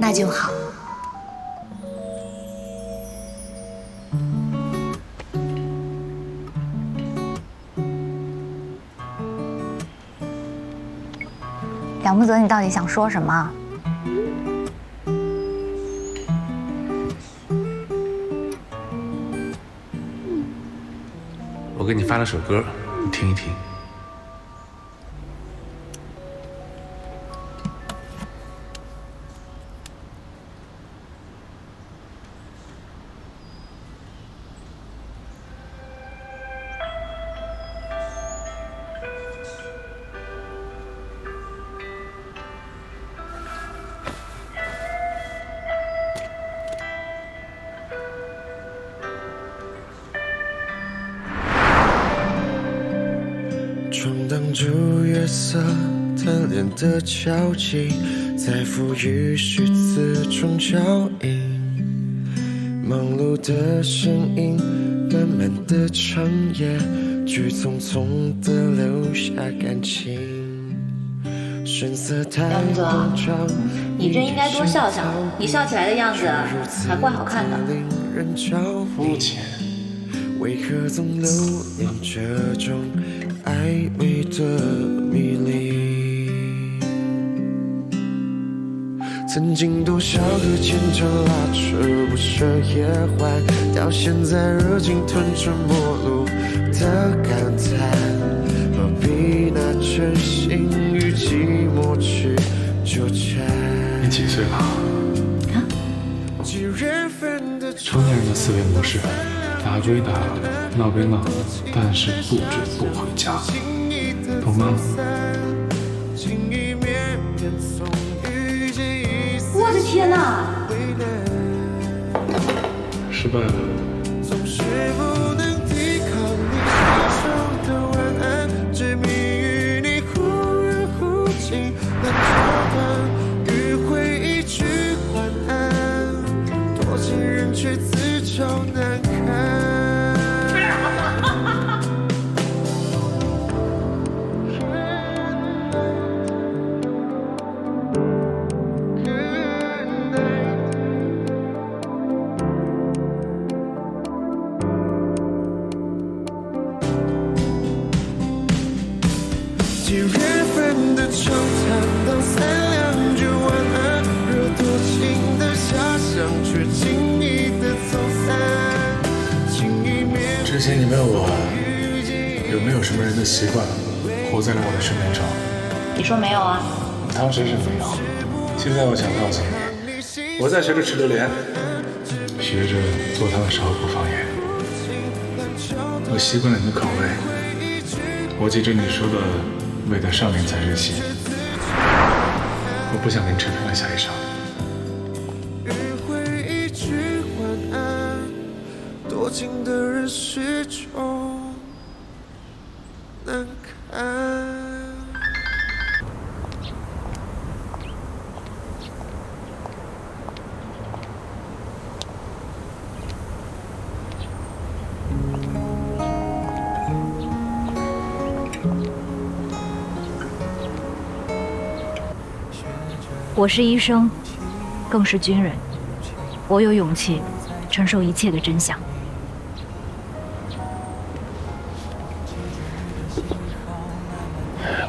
那就好。梁木泽，你到底想说什么？我给你发了首歌，你听一听。住月色贪恋的交集，在赋予虚词中交映。忙碌的身影，慢慢的长夜，去匆匆的留下感情。神色太张，你这应该多笑笑，你笑起来的样子还怪好看的。令人着迷肤浅。为何总留恋这种暧昧的迷离？曾经多少个牵肠拉扯不舍夜晚，到现在热情吞吃陌路的感叹，何必拿真心与寂寞去纠缠？你几岁了？几月份的成年人的思维模式，打归打，闹归闹，但是不准不回家，懂吗？我的天哪！失败了。几月份的秋谈到三两句晚安，惹多情的遐想，却轻易的走散。情意绵之前你问我有没有什么人的习惯活在了我的生命中，你说没有啊？当时是没有。现在我想告诉你，我在学着吃榴莲，学着做汤的时候不放盐。我习惯了你的口味，我记着你说的味道上面才是咸。我不想给你扯平了下一场。多情的人始终难堪。我是医生，更是军人，我有勇气承受一切的真相。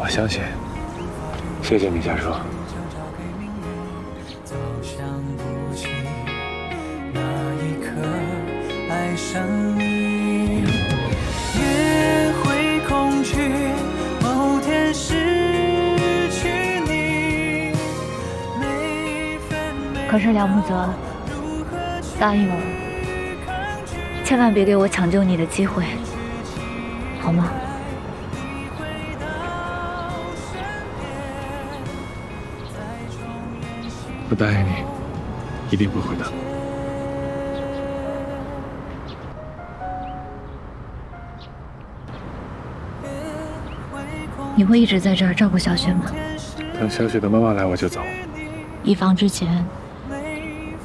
我相信。谢谢米家叔。走向不起那一刻爱上你，可是梁木泽，答应我，千万别给我抢救你的机会，好吗？我答应你，一定不会的。你会一直在这儿照顾小雪吗？等小雪的妈妈来，我就走。以防之前，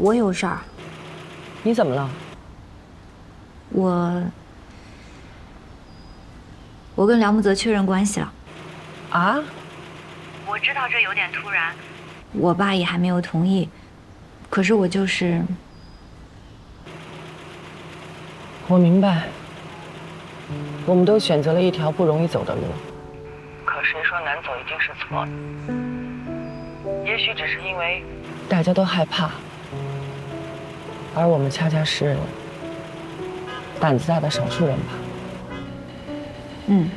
我有事儿，你怎么了？我我跟梁木泽确认关系了。啊？我知道这有点突然，我爸也还没有同意，可是我就是我明白，我们都选择了一条不容易走的路。可谁说难走一定是错的？也许只是因为大家都害怕，而我们恰恰是胆子大的少数人吧。嗯。